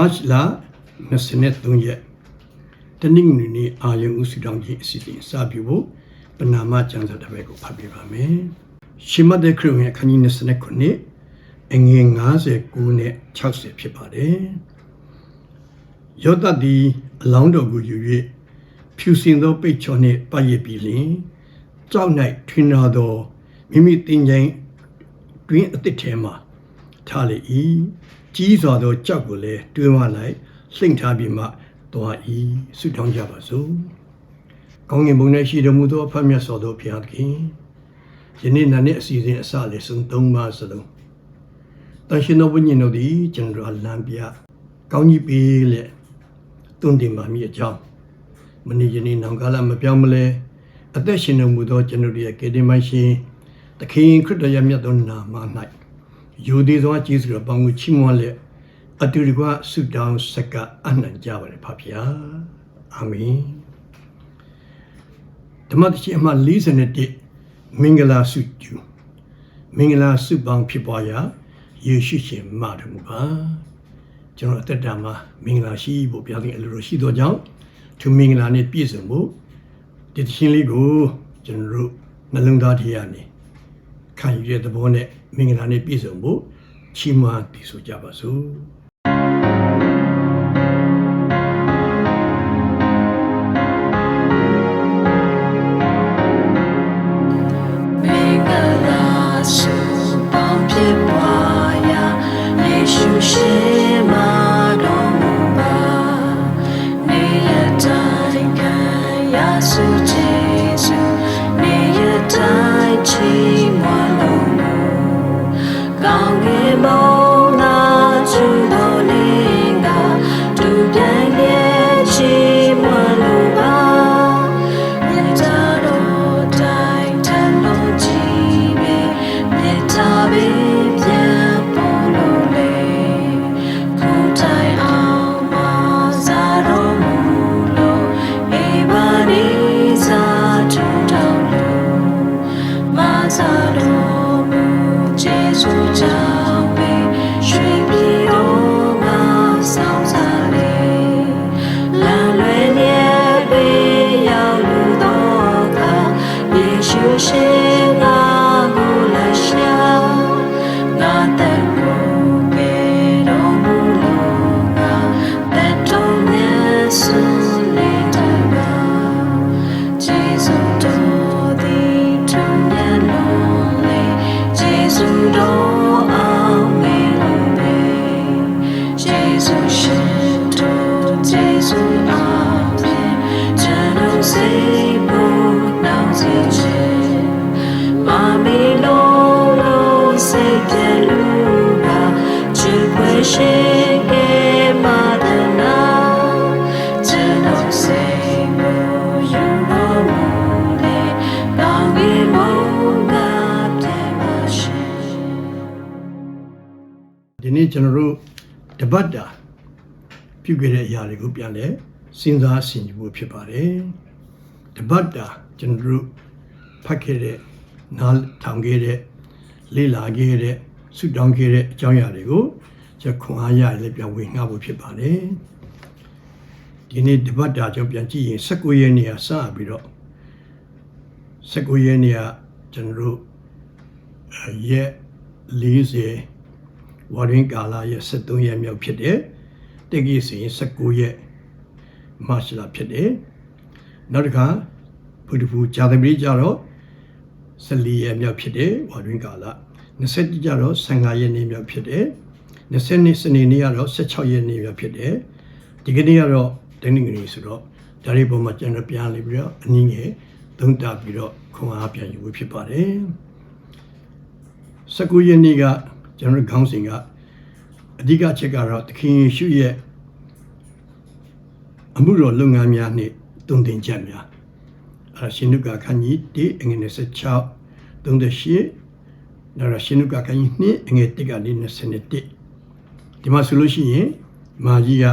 မတ်လ23ရက်တနင်္ဂနွေနေ့အာယုံဥစုတောင်းကြီးအစီအစဉ်စပြုဖို့ပနာမကျမ်းစာတစ်ဘက်ကိုဖတ်ပြပါမယ်။ရှမတ်တဲ့ခရစ်ဝင်အခန်းကြီး29အငယ်59နဲ့60ဖြစ်ပါတယ်။ယောသတ်သည်အလောင်းတော်ကိုယူ၍ဖြူစင်သောပိတ်ချော်နှင့်ပတ်ရစ်ပြီးလျှင်ကြောက်၌ထွင်နာသောမိမိတင်ကြိမ်တွင်အသစ်ထဲမှာ ထားလေ၏ကြီးစွာသောကြောက်ကိုလည်းတွင်းဝလိုက်လှိမ့်ထားပြီးမှသွား၏ဆုတောင်းကြပါစို့ကောင်းကင်ဘုံ၌ရှိတော်မူသောအဖတ်မြတ်စွာသောဘုရားသခင်ယနေ့နာနေ့အစီအစဉ်အစလေးဆုံးသုံးပါးစလုံးတန်ရှင်သောဝိညာဉ်တို့သည်ကျွန်တော်လမ်းပြကောင်းကြီးပေးလက်တွင်တင်ပါမည်အကြောင်းမနေ့ယနေ့နောင်ကာလမပြောင်းမလဲအသက်ရှင်တော်မူသောကျွန်တော်ရဲ့ကေတင်မရှင်သခင်ခရစ်တော်ရဲ့မြတ်သောနာမ၌ ယူသည်သောကျေးဇူးတော်ပေါင်းကိုချီးမွမ်းလက်အတူတကွဆုတောင်းဆက်ကအနှံကြပါれဖဖျားအာမင်ဓမ္မတရှိအမှ41မင်္ဂလာဆုကျူမင်္ဂလာဆုပေါင်းဖြစ်ပွားရာယေရှုရှင်မတော်မူပါကျွန်တော်အသက်တာမှာမင်္ဂလာရှိဖို့ဘုရားသခင်အလိုတော်ရှိသောကြောင့်သူမင်္ဂလာနဲ့ပြည့်စုံဖို့ဒီသရှင်လေးကိုကျွန်တော်တို့နှလုံးသားထဲကနေ ခံယူတဲ့သဘောနဲ့မင်္ဂလာနဲ့ပြည့်စုံဖို့ချီးမွမ်းတည်ဆိုကြပါစို့ ပြုခဲ့တဲ့အရာတွေကိုပြန်လဲစဉ်းစားဆင်ခြင်ဖို့ဖြစ်ပါတယ်တပတ်တာကျွန်တော်တို့ဖတ်ခဲ့တဲ့နားထောင်ခဲ့တဲ့လေ့လာခဲ့တဲ့ဆုတောင်းခဲ့တဲ့အကြောင်းအရာတွေကိုကျွန်တော်ခွန်အားရလည်းပြန်ဝင်ငှဖို့ဖြစ်ပါတယ်ဒီနေ့တပတ်တာကျွန်တော်ပြန်ကြည့်ရင်19ရက်နေ့ကစပြီးတော့19ရက်နေ့ကကျွန်တော်တို့အဲရက်40ဝါရင်ကာလာရဲ့73ရက်မြောက်ဖြစ်တယ် တက္ကိစီ19ရက်မတ်လဖြစ်တယ်နောက်တစ်ခါဘုဒ္ဓဘူးဂျာသပတိကြတော့14ရက်မြောက်ဖြစ်တယ်ဝါရင်ကာလာ20ကြတော့15ရက်နေ့မြောက်ဖြစ်တယ်20နှစ်စနေနေ့ကတော့16ရက်နေ့မြောက်ဖြစ်တယ်ဒီကနေ့ကတော့တနင်္ဂနွေဆိုတော့ဒါတွေပေါ်မှာကျွန်တော်ပြန်လေပြီးတော့အနည်းငယ်သုံးတာပြီးတော့ခွန်အားပြန်ယူဖို့ဖြစ်ပါတယ်19ရက်နေ့ကကျွန်တော်တို့ခေါင်းစဉ်က အဓိကချက်ကတော့သခင်ယေရှုရဲ့အမှုတော်လုပ်ငန်းများနဲ့တုံ့တင်ချက်များအဲဒါရှင်နုကာခန်းကြီး1အငယ်26 38နောက်တော့ရှင်နုကာခန်းကြီး2အငယ်1ကနေ21ဒီမှာဆိုလို့ရှိရင်မာကြီးက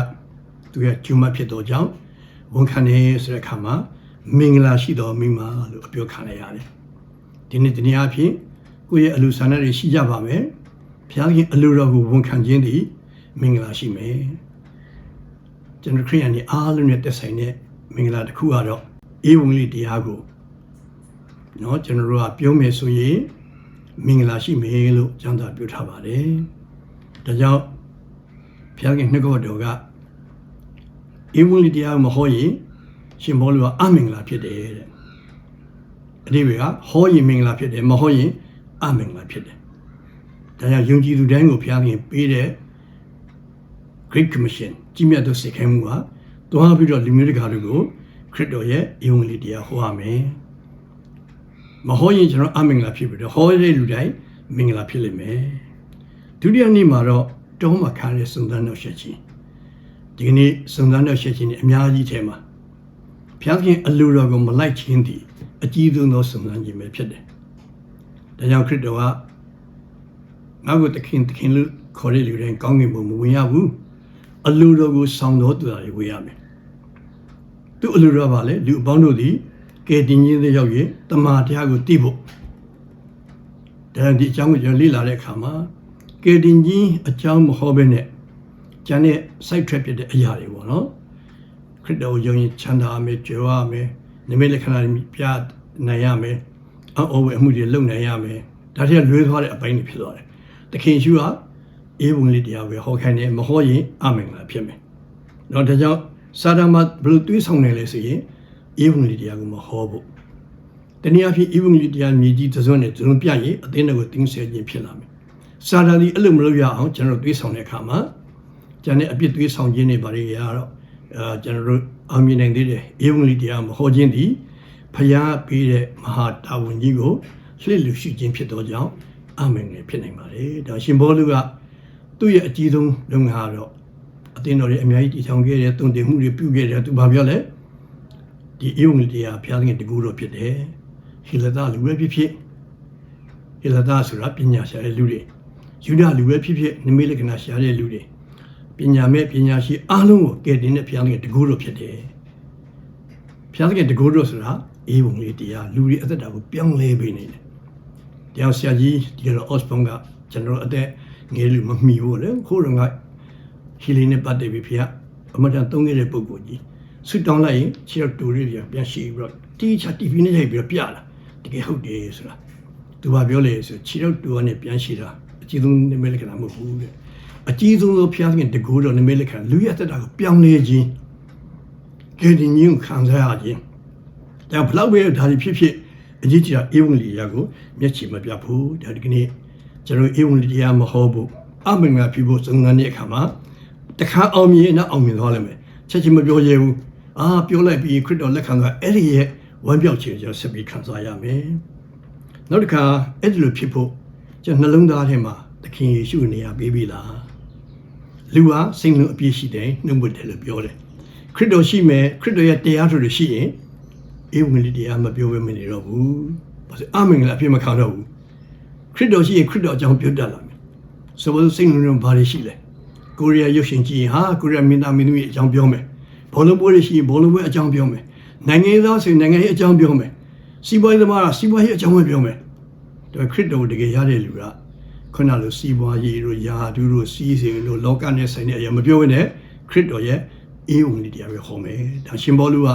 သူရဲ့ကျူမဖြစ်တော်ကြောင့်ဝန်ခံနေဆိုတဲ့အခါမှာမင်္ဂလာရှိတော်မိမလို့အပြောခံရရတယ်ဒီနေ့ဒီနေ့အဖြစ်ကိုယ့်ရဲ့အလူဆန္ဒတွေရှိကြပါမယ် ဘုရားခင်အလိုတော်ကိုဝန်ခံခြင်းသည်မင်္ဂလာရှိမယ် ကျွန်တော်ခရိယန်တွေအားလုံးနဲ့သက်ဆိုင်တဲ့မင်္ဂလာတစ်ခုကတော့ဧဝံဂေလိတရားကိုเนาะကျွန်တော်တို့ကပြောမယ်ဆိုရင်မင်္ဂလာရှိမယ်လို့ကျမ်းစာပြောထားပါတယ်ဒါကြောင့်ဘုရားခင်နှုတ်ကပတ်တော်ကဧဝံဂေလိတရားကိုမဟောရင်ရှင်ဘောလူကအမင်္ဂလာဖြစ်တယ်တဲ့အတိပ္ပယ်ကဟောရင်မင်္ဂလာဖြစ်တယ်မဟောရင်အမင်္ဂလာဖြစ်တယ် ဒါကြောင့်ယုံကြည်သူတိုင်းကိုဘုရားခင်ပေးတဲ့ Great Commission ကြီးမြတ်သောစိတ်ခိုင်းမှုဟာတွားပြီးတော့လူမျိုးတကာတွေကိုခရစ်တော်ရဲ့ဧဝံဂေလိတရားဟောရမယ်။မဟောရင်ကျွန်တော်အမင်္ဂလာဖြစ်ပြီးတော့ဟောတဲ့လူတိုင်းမင်္ဂလာဖြစ်လိမ့်မယ်။ဒုတိယနေ့မှာတော့တောမှာခါတဲ့စုံစမ်းတော့ရှက်ချင်းဒီကနေ့စုံစမ်းတော့ရှက်ချင်းအများကြီးထဲမှာဘုရားခင်အလိုတော်ကိုမလိုက်ခြင်းသည်အကြီးဆုံးသောစုံစမ်းခြင်းပဲဖြစ်တယ်။ဒါကြောင့်ခရစ်တော်က ငါ့ကိုတခင်တခင်လို့ခေါ်တဲ့လူတိုင်းကောင်းကင်ဘုံမဝင်ရဘူး။အလိုတော်ကိုဆောင်တော်သူတွေဝေရမယ်သူအလိုတော်ပါလေလူအပေါင်းတို့သည်ကဲတင်ကြီးတဲ့ရောက်ရင်တမာတရားကိုသိဖို့ဒါဒီအကြောင်းကိုကျွန်တော်လေ့လာတဲ့အခါမှာကဲတင်ကြီးအကြောင်းမဟောဘဲနဲ့ကျန်တဲ့ site trap ဖြစ်တဲ့အရာတွေပေါ့နော်ခရစ်တော်ကိုယုံရင်ချမ်းသာမယ်ကြွယ်ဝမယ်နိမိတ်လက္ခဏာတွေပြနိုင်ရမယ်အော်ဝဲအမှုတွေလုပ်နိုင်ရမယ်ဒါတည်းလွဲသွားတဲ့အပိုင်းတွေဖြစ်သွားတယ်တ ခင်ရှုဟာအေးဝင်လေးတရားပဲဟောခိုင်းတယ်မဟောရင်အမင်္ဂလာဖြစ်မယ်။တော့ဒါကြောင့်စာဒမဘလို့တွေးဆောင်နေလဲဆိုရင်အေးဝင်လေးတရားကိုမဟောဖို့။တနည်းအားဖြင့်အေးဝင်လေးတရားမြေကြီးသစွန်းနဲ့သစွန်းပြရင်အသင်းတော်ကိုတင်းဆဲခြင်းဖြစ်လာမယ်။စာဒဒီအဲ့လိုမလုပ်ရအောင်ကျွန်တော်တွေးဆောင်တဲ့အခါမှာကျန်တဲ့အပြစ်တွေးဆောင်ခြင်းတွေဘာတွေရတော့အဲကျွန်တော်တို့အောင်မြင်နိုင်သေးတယ်အေးဝင်လေးတရားမဟောခြင်းသည်ဖျားပေးတဲ့မဟာတာဝန်ကြီးကိုလှည့်လူရှိခြင်းဖြစ်သောကြောင့် အမင်္ဂလာဖြစ်နိုင်ပါတယ်။ဒါရှင်ဘောလူကသူ့ရဲ့အကြီးဆုံးလုပ်ငန်းကတော့အသင်းတော်တွေအများကြီးတည်ထောင်ခဲ့တဲ့တုံတင်မှုတွေပြုခဲ့တယ်သူဘာပြောလဲဒီအေဝံဂေလိတရားဘုရားသခင်တကူတော်ဖြစ်တယ်ဟေလသလူပဲဖြစ်ဖြစ်ဟေလသဆိုတာပညာရှာတဲ့လူတွေယူဒလူပဲဖြစ်ဖြစ်နိမိတ်လက္ခဏာရှာတဲ့လူတွေပညာမဲ့ပညာရှိအားလုံးကိုကယ်တင်တဲ့ဘုရားသခင်တကူတော်ဖြစ်တယ်ဘုရားသခင်တကူတော်ဆိုတာအေဝံဂေလိတရားလူတွေအသက်တာကိုပြောင်းလဲပေးနေတယ် တရားဆရာကြီးဒီကတော့ Osborne ကကျွန်တော်အသက်ငယ်လူမမီဘူးလေခိုးတော့ငါဟီလီနဲ့ပတ်သက်ပြီးဖေကအမတန်သုံးခဲ့တဲ့ပုံကိုကြီးဆွတောင်းလိုက်ရင်ခြေတော့တူရီပြန်ရှိပြီးတော့တီချာ TV နဲ့ရိုက်ပြီးတော့ပြလာတကယ်ဟုတ်တယ်ဆိုတာသူကပြောလေဆိုခြေတော့တူကနေပြန်ရှိတာအကြီးဆုံးနိမိတ်လက္ခဏာမဟုတ်ဘူးတဲ့အကြီးဆုံးသောဖျားခင်တကူတော်နိမိတ်လက္ခဏာလူရသက်တာကိုပြောင်းလဲခြင်းကဲဒီညင်းခံစားရခြင်းဒါဘလောက်ပဲဒါဖြစ်ဖြစ် အကြီးကြီးတာအေဝံလီယာကိုမျက်ခြေမပြတ်ဘူးဒါဒီကနေ့ကျွန်တော်ဧဝံဂေလိတရားမဟောဖို့အမင်္ဂလာပြုဖို့စုံစမ်းတဲ့အခါမှာတခါအောင်မြင်နောက်အောင်မြင်သွားလိမ့်မယ်ချက်ချင်းမပြောရဘူးအာပြောလိုက်ပြီးခရစ်တော်လက်ခံကအဲ့ဒီရဲ့ဝမ်းပြောက်ခြင်းကျွန်တော်ဆက်ပြီးခံစားရမယ်နောက်တစ်ခါအဲ့ဒီလိုဖြစ်ဖို့ကျွန်တော်နှလုံးသားထဲမှာသခင်ယေရှုနေရာပေးပြီလားလူဟာစိတ်လုံးအပြည့်ရှိတယ်နှုတ်မတယ်လို့ပြောတယ်ခရစ်တော်ရှိမယ်ခရစ်တော်ရဲ့တရားတော်တွေရှိရင် ဧဝံဂေလိတရားမပြောဘဲမနေတော့ဘူးဘာလို့အမင်္ဂလာအပြည့်မခံတော့ဘူးခရစ်တော်ရှိရင်ခရစ်တော်အကြောင်းပြောတတ်လာမယ်ဆိုတော့စိတ်နှလုံးဘာတွေရှိလဲကိုရီးယားရုပ်ရှင်ကြည့်ရင်ဟာကိုရီးယားမင်းသားမင်းသမီးအကြောင်းပြောမယ်ဘောလုံးပွဲတွေရှိရင်ဘောလုံးပွဲအကြောင်းပြောမယ်နိုင်ငံသားဆိုရင်နိုင်ငံရေးအကြောင်းပြောမယ်စီးပွားရေးသမားကစီးပွားရေးအကြောင်းပဲပြောမယ်ဒါခရစ်တော်တကယ်ရတဲ့လူကခုနလိုစီးပွားရေးတို့ယာဒူးတို့စီးစိမ်တို့လောကနဲ့ဆိုင်တဲ့အရာမပြောဘဲနဲ့ခရစ်တော်ရဲ့အေးဝင်တရားပဲဟောမယ်ဒါရှင်ဘောလူက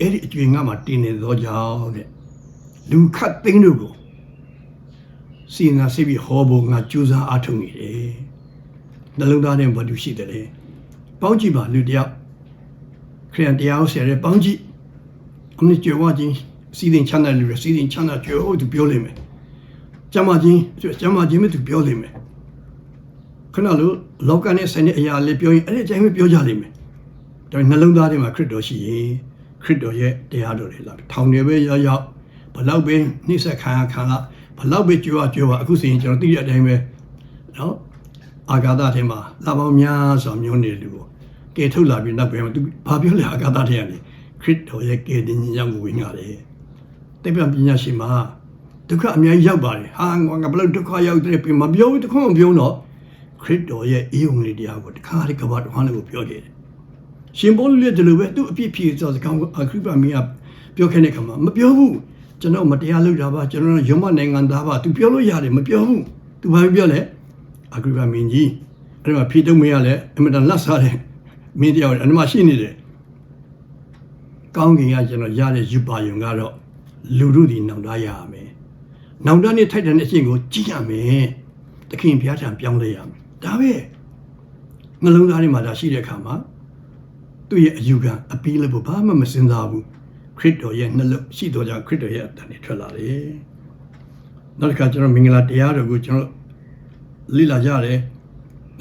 အဲ့ဒီအကျွေငါမှာတင်းနေသောကြောင့်တဲ့လူခတ်သိန်းတို့ကိုစီငါစိတ်ပြီးဟောဖို့ငါကြိုးစားအားထုတ်နေတယ်နှလုံးသားထဲမှာဘာလို့ရှိတယ်လဲပေါင်းကြည့်ပါလူတယောက်ခရစ်ယာန်တရားဆရာရဲ့ပေါင်းကြည့်အမင်းကြွယ်ဝခြင်းစီးရင်ချမ်းသာလူရစီးရင်ချမ်းသာကြွယ်ဝသူပြောလိမ့်မယ်ကျမ်းမာခြင်းကျမ်းမာခြင်းမသူပြောလိမ့်မယ်ခဏလို့လောကနဲ့ဆိုင်တဲ့အရာလေးပြောရင်အဲ့ဒီအတိုင်းပဲပြောကြလိမ့်မယ်ဒါပေမဲ့နှလုံးသားထဲမှာခရစ်တော်ရှိရင် ခရစ်တော်ရဲ့တရားတော်တွေလာထောင်နေပဲရောက်ရောက်ဘလောက်ပဲနှိမ့်ဆက်ခံရခံလာဘလောက်ပဲကြွားကြွားအခုဆိုရင်ကျွန်တော်သိတဲ့အတိုင်းပဲနော်အာဂါသထဲမှာလာပေါင်းများစွာမျိုးနေလူကိုကဲထုတ်လာပြီးနောက်ပြန်သူဘာပြောလဲအာဂါသထဲကနေခရစ်တော်ရဲ့ကယ်တင်ခြင်းကြောင့်ဝင်ရတယ်တိပ္ပံပညာရှင်မှာဒုက္ခအများကြီးရောက်ပါတယ်ဟာငါဘလို့ဒုက္ခရောက်တဲ့ပြင်မပြောဘူးတခွန်းမပြောတော့ခရစ်တော်ရဲ့အေးုံလေးတရားကိုတခါတည်းကဘာတော်ဟန်လေးကိုပြောခဲ့တယ် ရှင်ဘောလူလည်းဒီလိုပဲသူ့အပြစ်ဖြေဆိုစကားကိုအခရစ်ပါမင်းကပြောခဲ့တဲ့ခါမှာမပြောဘူးကျွန်တော်မတရားလုပ်တာပါကျွန်တော်ရုံမနိုင်ငံသားပါသူပြောလို့ရတယ်မပြောဘူးသူဘာပြောလဲအခရစ်ပါမင်းကြီးအဲ့မှာဖြေတုံးမရလဲအမတန်လက်စားတယ်မင်းတယောက်အနမရှိနေတယ်ကောင်းကင်ကကျွန်တော်ရတဲ့ယူပါယုံကတော့လူတို့ဒီနောင်တရရမယ်နောင်တနဲ့ထိုက်တဲ့အချင်းကိုကြည့်ရမယ်တခင်ဘုရားထံပြောင်းလဲရမယ်ဒါပဲနှလုံးသားထဲမှာဒါရှိတဲ့အခါမှာ သူ့ရဲ့အယူခံအပီးလို့ဘာမှမစင်စားဘူးခရစ်တော်ရဲ့နှလုံးရှိတော်ကြောင့်ခရစ်တော်ရဲ့အတန်တွေထွက်လာတယ်နောက်တစ်ခါကျွန်တော်မင်္ဂလာတရားတော်ကိုကျွန်တော်လေ့လာကြတယ်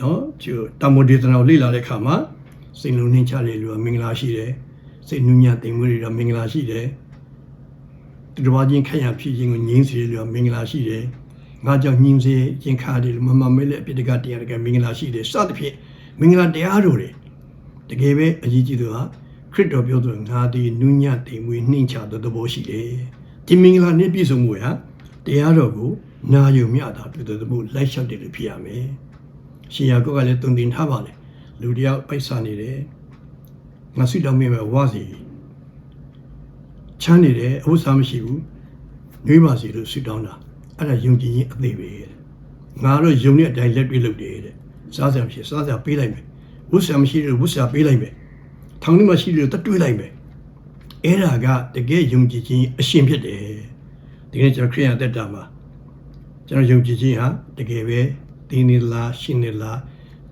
နော်ကျတမ္မိုဒေသနာကိုလေ့လာတဲ့အခါမှာစိတ်လုံးနှင်းချတဲ့လူကမင်္ဂလာရှိတယ်စိတ်နူးညံ့သိမ်မွေးတွေကမင်္ဂလာရှိတယ်သူတော်ချင်းခက်ရဖြစ်ခြင်းကိုငြင်းစေတယ်လူကမင်္ဂလာရှိတယ်ငါကြောင့်ညင်းစေခြင်းခါတယ်မမမဲလက်အပြစ်တကတရားတကမင်္ဂလာရှိတယ်စသဖြင့်မင်္ဂလာတရားတော်တွေ တကယ်ပဲအရေးကြီးသူဟာခရစ်တော်ပြောသူငါသည်နူးညံ့သိမ်မွေးနှိမ့်ချသောသဘောရှိတယ်ဒီမင်္ဂလာနဲ့ပြည့်စုံမှုဟာတရားတော်ကိုနာယုံမြတာပြုတဲ့သဘောလိုက်လျှောက်တယ်လို့ဖြစ်ရမယ်ရှင်ယာကုတ်ကလည်းတုံတင်ထားပါလေလူတယောက်ပိုက်ဆံနေတယ်ငါဆွတောင်းမိမယ်ဝါစီချမ်းနေတယ်အဝတ်စားမရှိဘူးနှွေးပါစီလို့ဆွတောင်းတာအဲ့ဒါယုံကြည်ခြင်းအသေးပဲတဲ့ငါတော့ယုံတဲ့အတိုင်းလက်တွေ့လုပ်တယ်တဲ့စားစရာမရှိစားစရာပေးလိုက်မယ် ဝတ်စရာမရှိလို့ဝတ်စရာပေးလိုက်မယ်ထောင်ထဲမှာရှိလို့တတ်တွေးလိုက်မယ်အဲ့ဒါကတကယ်ယုံကြည်ခြင်းအရှင်ဖြစ်တယ်ဒီနေ့ကျွန်တော်ခရိယန်တက်တာမှာကျွန်တော်ယုံကြည်ခြင်းဟာတကယ်ပဲဒီနေလားရှင်နေလား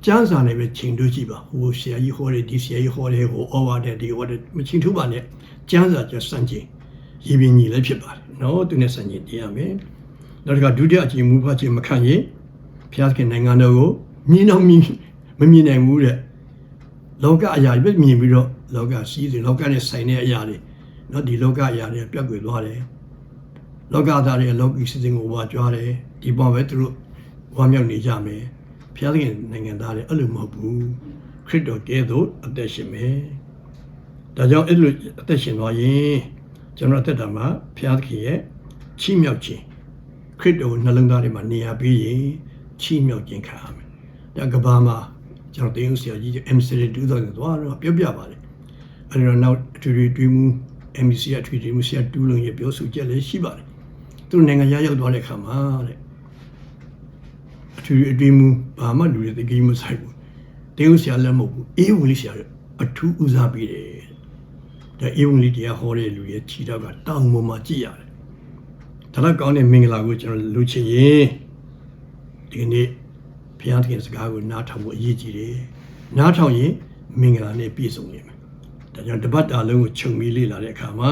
ကျမ်းစာနဲ့ပဲချိန်တူးကြည့်ပါဟိုဆရာကြီးဟောတယ်ဒီဆရာကြီးဟောတယ်ဟိုဩဝါဒဒီဟောတယ်မချိန်ထူးပါနဲ့ကျမ်းစာကျစံချိန်ရည်ပင်ကြီးလည်းဖြစ်ပါတယ်နော်သူနဲ့စံချိန်တရားမယ်နောက်တစ်ခါဒုတိယအချိန်မူဖတ်ခြင်းမခံရင်ဘုရားခင်နိုင်ငံတော်ကိုမြင်တော့မြင်မမြင်နိုင်ဘူးတဲ့ လောကအရာတွေပဲမြင်ပြီးတော့လောကစီးတယ်လောကနဲ့ဆိုင်တဲ့အရာတွေနော်ဒီလောကအရာတွေပြတ်ကွယ်သွားတယ်လောကသားတွေလောကီစီစဉ်ကိုဝါကြွားတယ်ဒီပေါ်ပဲသူတို့ဝါမြောက်နေကြမယ်ဘုရားခင်နိုင်ငံသားတွေအဲ့လိုမဟုတ်ဘူးခရစ်တော်ကဲသို့အသက်ရှင်မယ်ဒါကြောင့်အဲ့လိုအသက်ရှင်သွားရင်ကျွန်တော်အသက်တာမှာဘုရားခင်ရဲ့ချီးမြှောက်ခြင်းခရစ်တော်နှလုံးသားထဲမှာနေရာပေးရင်ချီးမြှောက်ခြင်းခံရမယ်ဒါကဘာမှာ ကျွန်တော်တင်းဦးဆရာကြီး MC တူတော့သွားတော့ပြောပြပါလေအဲ့တော့နောက်အထွေထွေတွေးမှု MC အထွေထွေမှုဆရာတူးလုံးရဲ့ပြောဆိုချက်လည်းရှိပါတယ်သူနိုင်ငံရရောက်သွားတဲ့ခါမှာတဲ့အထွေထွေအတွင်းမှုဘာမှလူတွေတကယ်မဆိုင်ဘူးတင်းဦးဆရာလည်းမဟုတ်ဘူးအေးဝင်လေးဆရာအထူးဦးစားပေးတယ်ဒါအေးဝင်လေးတရားဟောတဲ့လူရဲ့ခြေတော့ကတောင်းပေါ်မှာကြည့်ရတယ်ဒါတော့ကောင်းတဲ့မင်္ဂလာကိုကျွန်တော်လူချင်ရင်ဒီနေ့ ဘုရားသခင်စကားကိုနားထောင်ဖို့အရေးကြီးတယ်။နားထောင်ရင်မင်္ဂလာနဲ့ပြည့်စုံနေမယ်။ဒါကြောင့်တပတ်တာလုံးကိုခြုံပြီးလေ့လာတဲ့အခါမှာ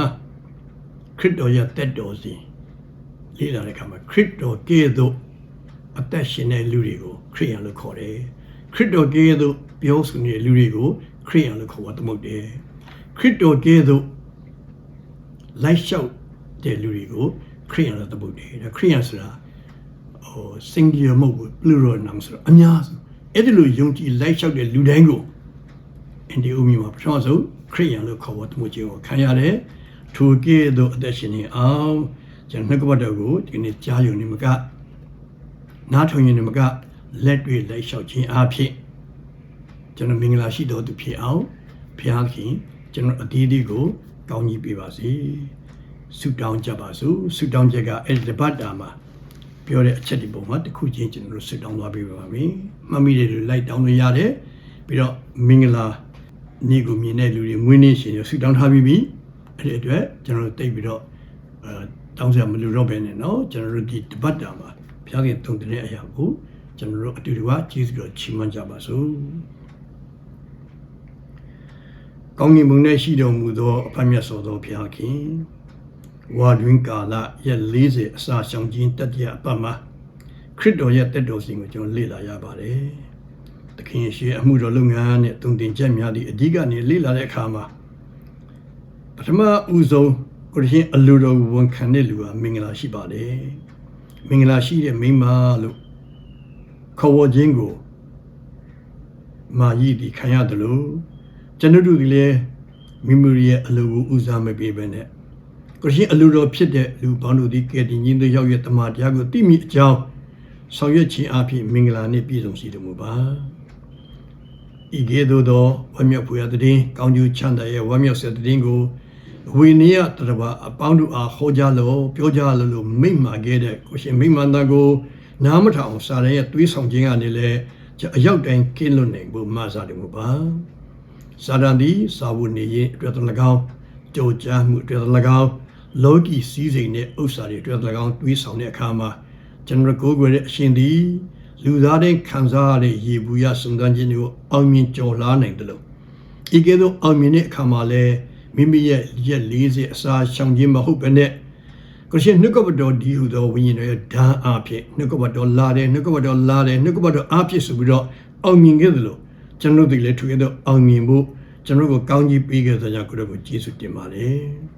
ခရစ်တော်ရဲ့တက်တော်စီလေ့လာတဲ့အခါမှာခရစ်တော်ကဲ့သို့အသက်ရှင်တဲ့လူတွေကိုခရိယန်လို့ခေါ်တယ်။ခရစ်တော်ကဲ့သို့ပြောဆိုနေတဲ့လူတွေကိုခရိယန်လို့ခေါ်တာသမုတ်တယ်။ခရစ်တော်ကဲ့သို့လိုက်လျှောက်တဲ့လူတွေကိုခရိယန်လို့သမုတ်တယ်။ဒါခရိယန်ဆိုတာဟို singular မဟုတ်ဘူး plural noun ဆိုတော့အများစုအဲ့ဒီလိုယုံကြည်လိုက်လျှောက်တဲ့လူတိုင်းကိုအန်ဒီအိုမီမှာပထမဆုံးခရိယန်လို့ခေါ်ဝတ်မှုခြင်းကိုခံရတယ်ထိုကဲ့သို့အသက်ရှင်နေအောင်ကျွန်တော်နှုတ်ကပတ်တော်ကိုဒီနေ့ကြားယုံနေမကနားထောင်ရင်မကလက်တွေ့လိုက်လျှောက်ခြင်းအဖြစ်ကျွန်တော်မင်္ဂလာရှိတော်သူဖြစ်အောင်ဘုရားခင်ကျွန်တော်အသီးသီးကိုကောင်းကြီးပေးပါစေဆုတောင်းကြပါစို့ဆုတောင်းချက်ကအဲ့ဒီတပတ်တာမှာ ပြောတဲ့အချက်ဒီပုံမှာတစ်ခုချင်းကျွန်တော်တို့ဆွတောင်းသွားပေးပါမယ်။မှတ်မိတဲ့လူလိုက်တောင်းလို့ရတယ်။ပြီးတော့မင်္ဂလာနေ့ကိုမြင်တဲ့လူတွေမွေးနေ့ရှင်တွေဆွတောင်းထားပြီးပြီ။အဲ့ဒီအတွက်ကျွန်တော်တို့တိတ်ပြီးတော့အဲတောင်းစရာမလိုတော့ဘဲနဲ့နော်ကျွန်တော်တို့ဒီတပတ်တာမှာဘုရားခင်တုံ့တဲ့အရာကိုကျွန်တော်တို့အတူတူကကျေးဇူးတော်ချီးမွမ်းကြပါစို့။ကောင်းကင်ဘုံ၌ရှိတော်မူသောအဖတ်မြတ်စွာသောဘုရားခင် ဝါတွင်ကာလရက်40အစာရှောင်ခြင်းတတိယအပတ်မှာခရစ်တော်ရဲ့တက်တော်စီကိုကျွန်တော်လေ့လာရပါတယ်။သခင်ယေရှုအမှုတော်လုပ်ငန်းနဲ့တုံတင်ချက်များသည့်အဓိကနေလေ့လာတဲ့အခါမှာပထမဦးဆုံးကိုရရှင်အလိုတော်ဝန်ခံတဲ့လူဟာမင်္ဂလာရှိပါတယ်။မင်္ဂလာရှိတဲ့မိန်းမလို့ခေါ်ဝေါ်ခြင်းကိုမာယီဒီခံရတယ်လို့ကျွန်တော်တို့ကလည်းမိမိရဲ့အလိုကိုဦးစားမပေးဘဲနဲ့ ကိုရှင်အလိုတော်ဖြစ်တဲ့လူပေါင်းတို့သည်ကဲ့တင်ခြင်းတို့ရောက်ရဲ့တမန်တရားကိုသိမိအကြောင်းဆောင်ရွက်ခြင်းအဖြစ်မင်္ဂလာနှင့်ပြည့်စုံစေတော်မူပါဤကဲ့သို့သောဝမ်းမြောက်ဖွယ်ရာတည်ကောင်းကျိုးချမ်းသာရဲ့ဝမ်းမြောက်စေတည်ကိုဝိနည်းတရဘာအပေါင်းတို့အားဟောကြားလို့ပြောကြားလို့လို့မိန့်မာခဲ့တဲ့ကိုရှင်မိန့်မာတာကိုနားမထောင်စာရဲရဲ့တွေးဆောင်ခြင်းကနေလည်းအရောက်တိုင်းကင်းလွတ်နိုင်ဖို့မှာစားတယ်မူပါစာရန်ဒီစာဝနေရင်အတွက်တ၎င်းကြောကြားမှုအတွက်တ၎င်း လောကီစည်းစိမ်တဲ့ဥစ္စာတွေအတွက်တ၎င်းတွေးဆောင်တဲ့အခါမှာကျွန်တော်ကိုယ်ွယ်တဲ့အရှင်သည်လူသားတဲ့ခံစားရတဲ့ရေဘူးရစုံစမ်းခြင်းတွေကိုအောင်မြင်ကျော်လာနိုင်တယ်လို့ဤကဲ့သို့အောင်မြင်တဲ့အခါမှာလည်းမိမိရဲ့ရက်40အစာရှောင်ခြင်းမဟုတ်ဘဲနဲ့ကိုရှင်နှုတ်ကပတော်ဒီဟုသောဝိညာဉ်တော်ရဲ့ဓာတ်အားဖြင့်နှုတ်ကပတော်လာတယ်နှုတ်ကပတော်လာတယ်နှုတ်ကပတော်အားဖြင့်ဆိုပြီးတော့အောင်မြင်ခဲ့တယ်လို့ကျွန်တော်တို့လည်းထွေးတော့အောင်မြင်ဖို့ကျွန်တော်တို့ကိုကောင်းကြီးပေးခဲ့တဲ့ကြောင့်ကိုတော့ကိုကျေးဇူးတင်ပါတယ်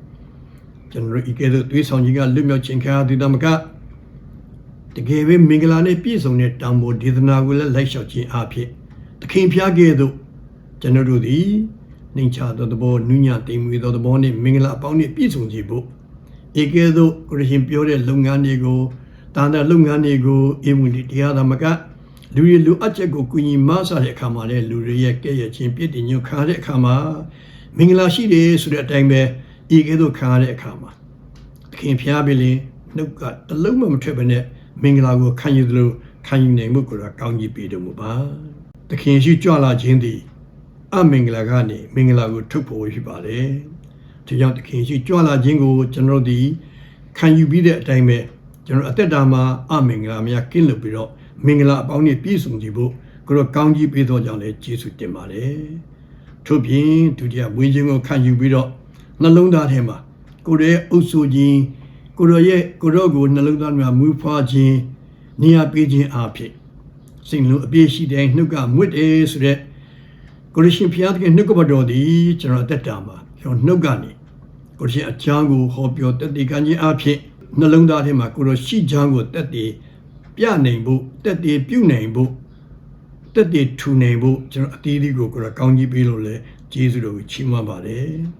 ကျွန်တော်တို့ဤကဲ့သို့သွေးဆောင်ကြီးကလွတ်မြောက်ခြင်းခံရသည်တမကတကယ်ပဲမင်္ဂလာနဲ့ပြည့်စုံတဲ့တောင်ပေါ်ဒေသနာကိုလည်းလိုက်လျှောက်ခြင်းအဖြစ်သခင်ဖျားခဲ့သို့ကျွန်တော်တို့သည်နှိမ်ချသောသဘောနုညံ့တိမ်မွေသောသဘောနှင့်မင်္ဂလာအပေါင်းနှင့်ပြည့်စုံခြင်းဖို့ဧကဲသို့ကိုရရှင်ပြောတဲ့လုပ်ငန်းတွေကိုတာနာလုပ်ငန်းတွေကိုအေမူလီတရားသမကလူတွေလူအပ်ချက်ကိုကုညီမဆတဲ့အခါမှာလည်းလူတွေရဲ့ကဲ့ရဲ့ခြင်းပြည့်တင်ညွတ်ခါတဲ့အခါမှာမင်္ဂလာရှိတယ်ဆိုတဲ့အတိုင်းပဲ ဧကဲသို့ခါတဲ့အခါမှာသခင်ဖျားပြီလေနှုတ်ကတလုံးမှမထွက်ဘဲနဲ့မင်္ဂလာကိုခံယူသလိုခံယူနိုင်မှုကိုတော့ကောင်းကြီးပေးတော်မူပါသခင်ရှိကြွလာခြင်းသည်အမင်္ဂလာကနေမင်္ဂလာကိုထုတ်ဖို့ဖြစ်ပါတယ်။ဒီကြောင့်တခင်ရှိကြွလာခြင်းကိုကျွန်တော်တို့ဒီခံယူပြီးတဲ့အတိုင်းပဲကျွန်တော်အသက်တာမှာအမင်္ဂလာများကင်းလွတ်ပြီးတော့မင်္ဂလာအပေါင်းနဲ့ပြည့်စုံကြဖို့ကိုတော့ကောင်းကြီးပေးသောကြောင့်လည်းကျေးဇူးတင်ပါတယ်။ထို့ပြင်ဒုတိယဝိခြင်းကိုခံယူပြီးတော့ နှလုံးသားထဲမှာကိုယ်ရဲ့အုပ်စုခြင်းကိုယ်ရဲ့ကိုယ်တော်ကိုနှလုံးသားမှာမူဖွားခြင်းနေရာပေးခြင်းအဖြစ်စိတ်လုံးအပြည့်ရှိတဲ့နှုတ်ကမွတ်တယ်ဆိုတဲ့ကိုရရှင်ဖျားတဲ့နှုတ်ကပတော်သည်ကျွန်တော်အသက်တာမှာကျွန်တော်နှုတ်ကနေကိုရရှင်အချမ်းကိုဟောပြောတက်တည်ကံခြင်းအဖြစ်နှလုံးသားထဲမှာကိုရရှိချမ်းကိုတက်တည်ပြနိုင်ဖို့တက်တည်ပြုနိုင်ဖို့တက်တည်ထူနိုင်ဖို့ကျွန်တော်အတီးဒီကိုကိုရကောင်းကြီးပေးလို့လဲကျေးဇူးတော်ကိုချီးမွမ်းပါတယ်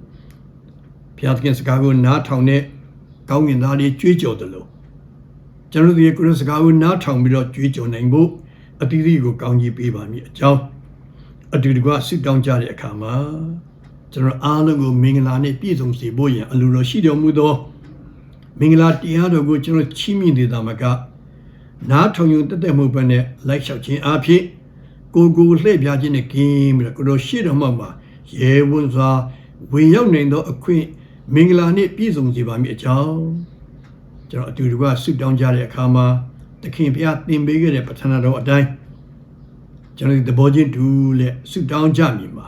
ဖျားတဲ့စကားကိုနားထောင်တဲ့ကောင်းကင်သားလေးကြွေးကြော်တယ်လို့ကျွန်တော်တို့ဒီကိုရစကားကိုနားထောင်ပြီးတော့ကြွေးကြော်နိုင်ဖို့အတီးဒီကိုကောင်းကြီးပေးပါမည်အကြောင်းအတူတကွဆုတောင်းကြတဲ့အခါမှာကျွန်တော်အားလုံးကိုမင်္ဂလာနဲ့ပြည့်စုံစေဖို့ရန်အလိုတော်ရှိတော်မူသောမင်္ဂလာတရားတော်ကိုကျွန်တော်ချီးမြှင့်နေတာမကနားထောင်ယုံတက်တက်မှုပဲနဲ့လိုက်လျှောက်ခြင်းအဖြစ်ကိုယ်ကိုယ်လှည့်ပြခြင်းနဲ့ကင်းပြီးတော့ကိုယ်တော်ရှိတော်မှာမှာရဲဝံစွာဝင်ရောက်နိုင်သောအခွင့် မင်္ဂလာနဲ့ပြည့်စုံစေပါမည်အကြောင်းကျွန်တော်အတူတကွဆုတောင်းကြတဲ့အခါမှာသခင်ဘုရားသင်ပေးခဲ့တဲ့ပဋ္ဌာန်းတော်အတိုင်းကျွန်တော်ဒီသဘောချင်းတူလက်ဆုတောင်းကြမည်မှာ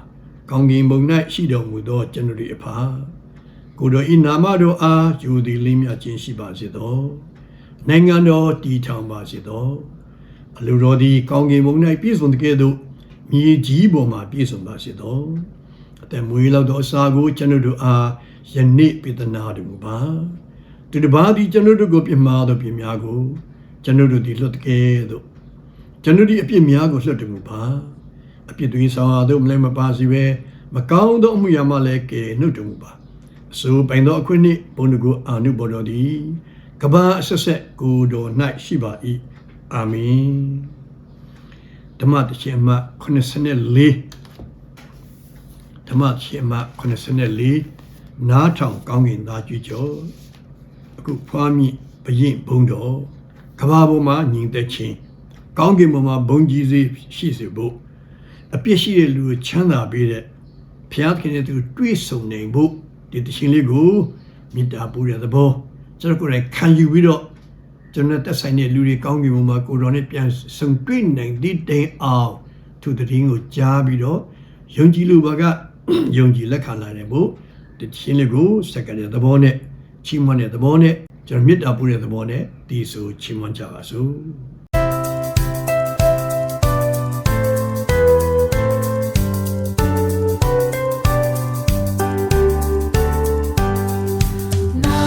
ကောင်းကင်ဘုံ၌ရှိတော်မူသောကျွန်တော်တို့အဖာကိုယ်တော်ဤနာမတော်အားယူသည်လင်းမြတ်ခြင်းရှိပါစေသောနိုင်ငံတော်တည်ထောင်ပါစေသောအလိုတော်သည်ကောင်းကင်ဘုံ၌ပြည့်စုံတဲ့ကဲ့သို့မြေကြီးပေါ်မှာပြည့်စုံပါစေသောအသက်မွေးလောက်သောအစာကိုကျွန်တော်တို့အား ယနေ့ပေးသနာတော်မူပါသူတစ်ပါးသည်ကျွန်တော်တို့ကိုပြမှားသောပြများကိုကျွန်တော်တို့သည်လွတ်တဲ့ကဲ့သို့ကျွန်တော်ဒီအပြစ်များကိုလွှတ်တယ်မူပါအပြစ်တွေဆောင်အားတို့မလဲမပါစီပဲမကောင်းသောအမှုရာမှလည်းကဲနှုတ်တယ်မူပါအစိုးပိုင်သောအခွင့်နှင့်ဘုန်းတော်ကိုအာနုဘော်တော်သည်ကဘာအဆက်ဆက်ကိုယ်တော်၌ရှိပါ၏အာမင်ဓမ္မတခြင်းမှ84ဓမ္မတခြင်းမှ84 နားထောင်ကောင်းကင်သားကြွကြောအခုဖွားမြင့်ဘရင်ဘုံတော်ကဘာပေါ်မှာညီတဲ့ချင်းကောင်းကင်ဘုံမှာဘုံကြီးစေရှိစေဖို့အပြစ်ရှိတဲ့လူကိုချမ်းသာပေးတဲ့ဘုရားခင်ရဲ့သူတွေ့ဆုံနိုင်ဖို့ဒီတခြင်းလေးကိုမေတ္တာပို့တဲ့သဘောကျွန်တော်ကိုယ်တိုင်ခံယူပြီးတော့ကျွန်တော်တက်ဆိုင်တဲ့လူတွေကောင်းကင်ဘုံမှာကိုတော်နဲ့ပြန်ဆုံတွေ့နိုင်တဲ့တိုင်အောင်သူတည်င်းကိုကြားပြီးတော့ယုံကြည်လူဘာကယုံကြည်လက်ခံလာတယ်ဖို့ ဒီတခြင်းလေးကိုစက္ကတဲ့သဘောနဲ့ချီးမွမ်းတဲ့သဘောနဲ့ကျွန်တော်မေတ္တာပို့တဲ့သဘောနဲ့ဒီဆိုချီးမွမ်းကြပါစို့နာ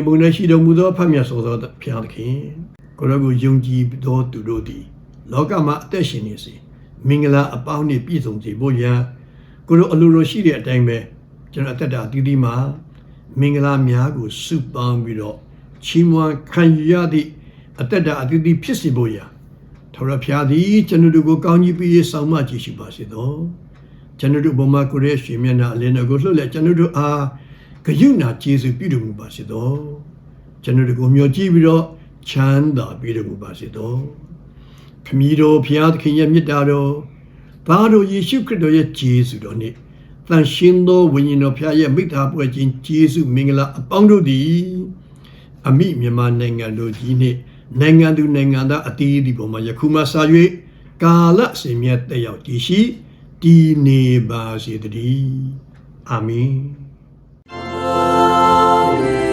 င်ဘုံ၌ရှိတော်မူသောဖတ်မြတ်သောသောဘုရားသခင်ကိုရောကိုယုံကြည်သောသူတို့သည် လောကမှာအသက်ရှင်နေစေမင်္ဂလာအပေါင်းနှင့်ပြည့်စုံစေဖို့ရန်ကိုရောအလိုလိုရှိတဲ့အတိုင်းပဲကျွန်တော်အသက်တာအသီးသီးမှာမင်္ဂလာများကိုစုပေါင်းပြီးတော့ချီးမွမ်းခံယူရသည့်အသက်တာအသီးသီးဖြစ်စေဖို့ရန်ထာဝရဘုရားသည်ကျွန်တော်တို့ကိုကောင်းကြီးပေးဆောင်မကြည့်ရှိပါစေသောကျွန်တော်တို့ဘုံမှာကိုရဲရွှေမျက်နှာအလင်းတော်ကိုလှုပ်လက်ကျွန်တော်တို့အား ဂယုဏကျေးဇူးပြုတော်မူပါစေသောကျွန်တော်တို့ကိုမျှော်ကြည့်ပြီးတော့ချမ်းသာပေးတော်မူပါစေသောခမည်းတော်ဘုရားသခင်ရဲ့မြတ်တာတော်သားတော်ယေရှုခရစ်တော်ရဲ့ကျေးဇူးတော်နှင့်တန်ရှင်သောဝိညာဉ်တော်ဘုရားရဲ့မိသားပွဲခြင်းကျေးဇူးမင်္ဂလာအပေါင်းတို့သည်အမိမြန်မာနိုင်ငံတို့ကြီးနှင့်နိုင်ငံသူနိုင်ငံသားအသီးသီးပေါ်မှာယခုမှစ၍ကာလအစဉ်မြတ်တက်ရောက်ကြည်ရှိတည်နေပါစေတည်းအာမင် always.